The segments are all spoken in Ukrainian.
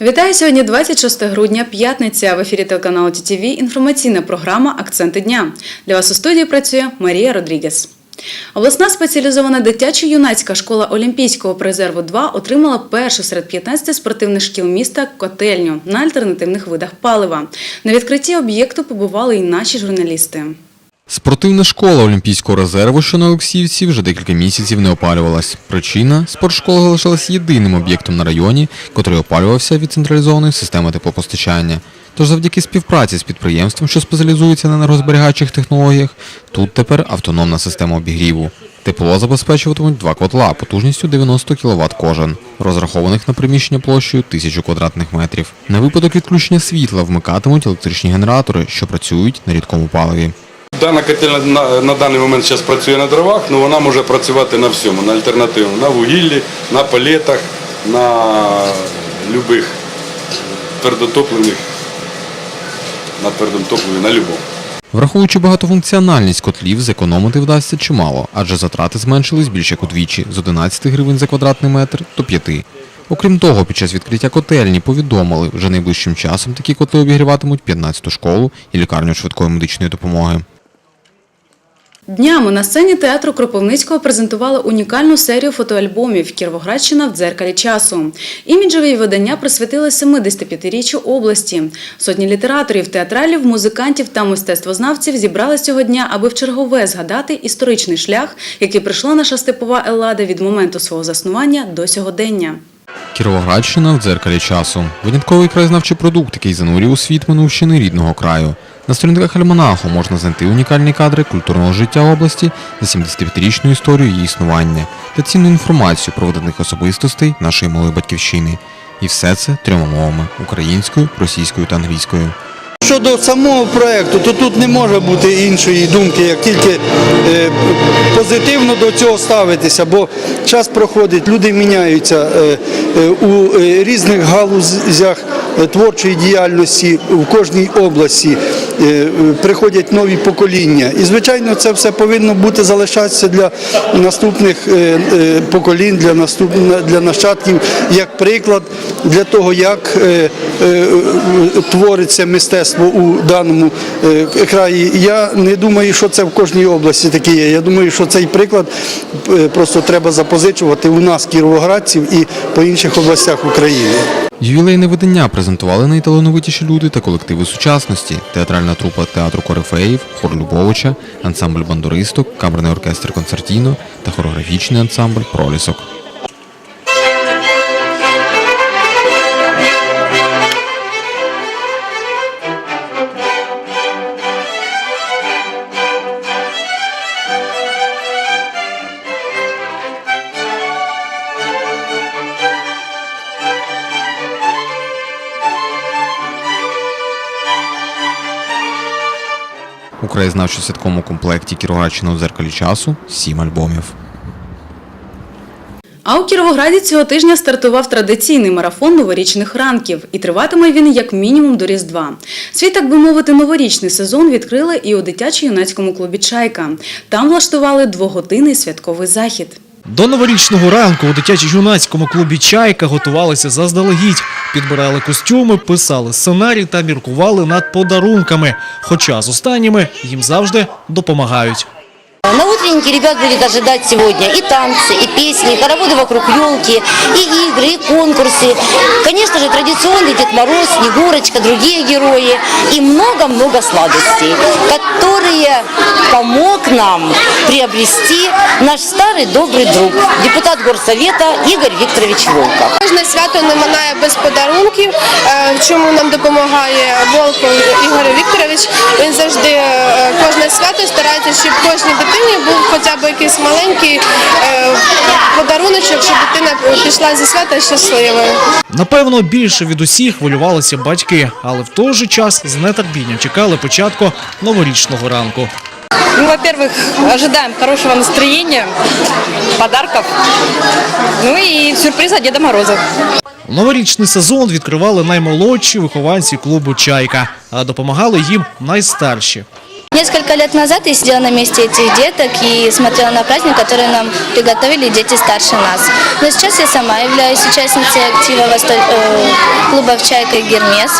Вітаю сьогодні 26 грудня, п'ятниця. В ефірі телеканалу ТТВ інформаційна програма Акценти дня. Для вас у студії працює Марія Родрігес. Обласна спеціалізована дитячо-юнацька школа Олімпійського призерву 2 отримала першу серед 15 спортивних шкіл міста котельню на альтернативних видах палива. На відкритті об'єкту побували і наші журналісти. Спортивна школа Олімпійського резерву, що на Олексіївці, вже декілька місяців не опалювалась. Причина – спортшкола залишилась єдиним об'єктом на районі, котрий опалювався від централізованої системи теплопостачання. Тож завдяки співпраці з підприємством, що спеціалізується на енергозберігаючих технологіях, тут тепер автономна система обігріву. Тепло забезпечуватимуть два котла потужністю 90 кВт кожен, розрахованих на приміщення площею 1000 квадратних метрів. На випадок відключення світла вмикатимуть електричні генератори, що працюють на рідкому паливі. Дана котельня на, на даний момент зараз працює на дровах, але вона може працювати на всьому, на альтернативному, на вугіллі, на палетах, на любих твердотопливних, на твердому топливі, на любому. Враховуючи багатофункціональність котлів, зекономити вдасться чимало, адже затрати зменшились більше як удвічі з 11 гривень за квадратний метр до 5. Окрім того, під час відкриття котельні повідомили, вже найближчим часом такі котли обігріватимуть 15-ту школу і лікарню швидкої медичної допомоги. Днями на сцені театру Кропивницького презентували унікальну серію фотоальбомів Кіровоградщина в дзеркалі часу. Іміджеві видання присвятили 75-річчю області. Сотні літераторів, театралів, музикантів та мистецтвознавців зібрали цього дня, аби в чергове згадати історичний шлях, який прийшла наша степова Еллада від моменту свого заснування до сьогодення. Кіровоградщина в дзеркалі часу. Винятковий краєзнавчий продукт, який занурює у світ минувщини рідного краю. На сторінках альманаху можна знайти унікальні кадри культурного життя області за 75-річну історію її існування та цінну інформацію про видатних особистостей нашої малої батьківщини. І все це трьома мовами українською, російською та англійською. Щодо самого проекту, то тут не може бути іншої думки, як тільки е, позитивно до цього ставитися, бо час проходить, люди міняються е, е, у різних галузях творчої діяльності в кожній області. е, е, Приходять нові покоління. І, звичайно, це все повинно бути залишатися для наступних е, е, поколінь, для наступ- для нащадків, як приклад для того, як е, е, е, твориться мистецтво у даному е, краї. Я не думаю, що це в кожній області таке є. Я думаю, що цей приклад е, просто треба запозичувати у нас, кіровоградців, і по інших областях України. Ювілейне видання презентували найталановитіші люди та колективи сучасності, театральна трупа театру Корифеїв, хор Любовича, ансамбль бандуристок, камерний оркестр Концертіно та хореографічний ансамбль Пролісок. У краєзнавчо-святковому комплекті Кіровоградщина у дзеркалі часу сім альбомів. А у Кіровограді цього тижня стартував традиційний марафон новорічних ранків, і триватиме він як мінімум до Різдва. Свій, так би мовити, новорічний сезон відкрили і у дитячо-юнацькому клубі Чайка. Там влаштували двогодинний святковий захід. До новорічного ранку у дитячо-юнацькому клубі Чайка готувалися заздалегідь, підбирали костюми, писали сценарій та міркували над подарунками. Хоча з останніми їм завжди допомагають. На утреннике ребят будет ожидать сегодня и танцы, и песни, и хороводы вокруг елки, и игры, и конкурсы. Конечно же, традиционный Дед Мороз, Снегурочка, другие герои и много-много сладостей, которые помог нам приобрести наш старый добрый друг, депутат горсовета Игорь Викторович Волков. Кожне свято не минає без подарунків, е, в чому нам допомагає Волков Ігор Вікторович. Він завжди е, кожне свято старається, щоб кожній дитині був хоча б якийсь маленький е, подаруночок, щоб дитина пішла зі свята щасливою. Напевно, більше від усіх хвилювалися батьки, але в той же час з нетерпінням чекали початку новорічного ранку. Ну, во-первых, ожидаем хорошего настроения, подарков, ну и сюрприза Деда Мороза. Новорічний сезон відкривали наймолодші вихованці клубу Чайка, а допомагали їм найстарші. Несколько лет назад я сидела на месте этих деток и смотрела на праздник, который нам приготовили дети старше нас. Но сейчас я сама являюсь участницей актива Восто- э, клубов «Чайка» и «Гермес».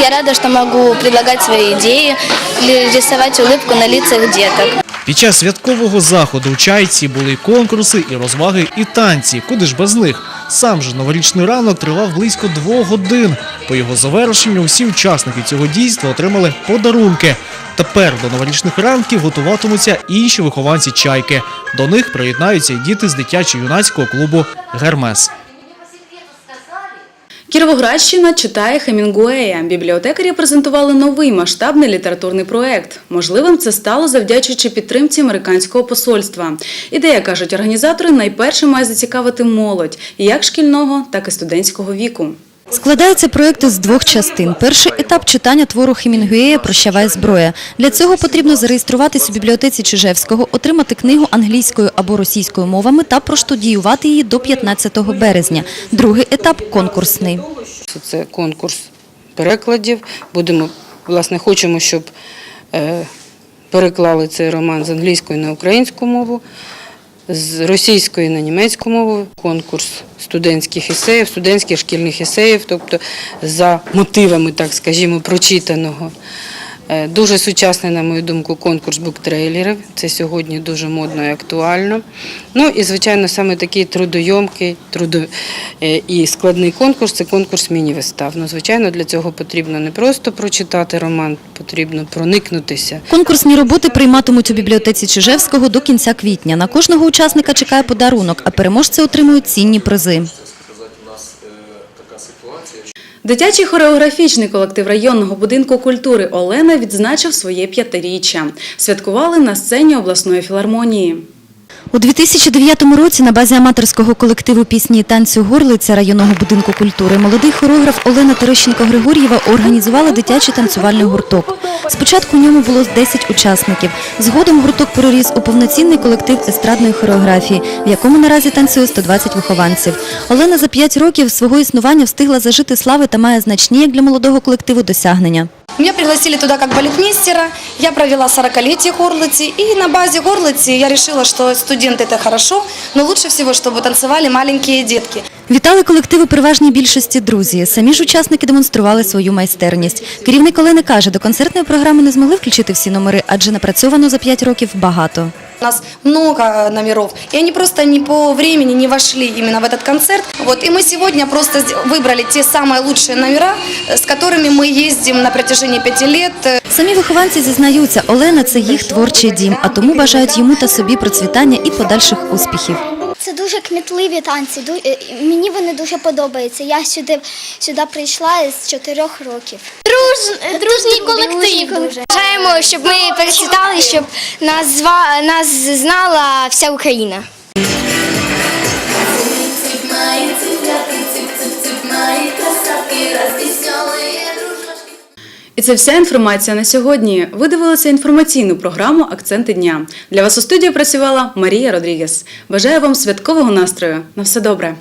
Я рада, что могу предлагать свои идеи, или рисовать улыбку на лицах деток. Під час святкового заходу у чайці були і конкурси, і розваги, і танці. Куди ж без них? Сам же новорічний ранок тривав близько двох годин. По його завершенню всі учасники цього дійства отримали подарунки. Тепер до новорічних ранків готуватимуться інші вихованці чайки. До них приєднаються й діти з дитячо-юнацького клубу Гермес. Кіровоградщина читає Хемінгуея. Бібліотекарі презентували новий масштабний літературний проект. Можливим це стало завдячуючи підтримці американського посольства. Ідея, кажуть організатори, найперше має зацікавити молодь як шкільного, так і студентського віку. Складається проєкт із двох частин. Перший етап читання твору Хемінгуея «Прощавай зброя». Для цього потрібно зареєструватись у бібліотеці Чижевського, отримати книгу англійською або російською мовами та проштудіювати її до 15 березня. Другий етап – конкурсний. Це конкурс перекладів. Будемо, власне, хочемо, щоб е, переклали цей роман з англійської на українську мову, з російської на німецьку мову. Конкурс студентських есеїв, студентських шкільних есеїв, тобто за мотивами, так скажімо, прочитаного. Е, Дуже сучасний, на мою думку, конкурс буктрейлерів. Це сьогодні дуже модно і актуально. Ну і, звичайно, саме такий трудойомкий трудо... е, і складний конкурс це конкурс міні-вистав. Ну, звичайно, для цього потрібно не просто прочитати роман, потрібно проникнутися. Конкурсні роботи прийматимуть у бібліотеці Чижевського до кінця квітня. На кожного учасника чекає подарунок, а переможці отримують цінні призи. Дитячий хореографічний колектив районного будинку культури Олена відзначив своє п'ятиріччя. Святкували на сцені обласної філармонії. У 2009 році на базі аматорського колективу пісні і танцю «Горлиця» районного будинку культури молодий хореограф Олена Терещенко-Григор'єва організувала дитячий танцювальний гурток. Спочатку у ньому було 10 учасників. Згодом гурток переріс у повноцінний колектив естрадної хореографії, в якому наразі танцює 120 вихованців. Олена за 5 років свого існування встигла зажити слави та має значні, як для молодого колективу, досягнення. Меня пригласили туда как балетмейстера, я провела 40-летие Горлыци, и на базе Горлыци я решила, что студенты это хорошо, но лучше всего, чтобы танцевали маленькие детки. Вітали колективи переважній більшості друзі. Самі ж учасники демонстрували свою майстерність. Керівник Олени каже, до концертної програми не змогли включити всі номери, адже напрацьовано за 5 років багато. У нас много э, номеров, и они просто не по времени не вошли именно в этот концерт. Вот, и мы сегодня просто сд- выбрали те самые лучшие номера, э, с которыми мы ездим на протяжении пяти лет. Э, Самі вихованці зізнаються, Олена це їх творчий дім, а тому бажають йому та собі процвітання і подальших успіхів. Це дуже кмітливі танці. е, Мені вони дуже подобаються. Я сюди, сюди прийшла з чотирьох років. Друж, дружній колектив. Бажаємо, щоб ми перечитали, щоб нас, нас знала вся Україна. І це вся інформація на сьогодні. Ви дивилися інформаційну програму Акценти дня. Для вас у студії працювала Марія Родрігес. Бажаю вам святкового настрою. На все добре.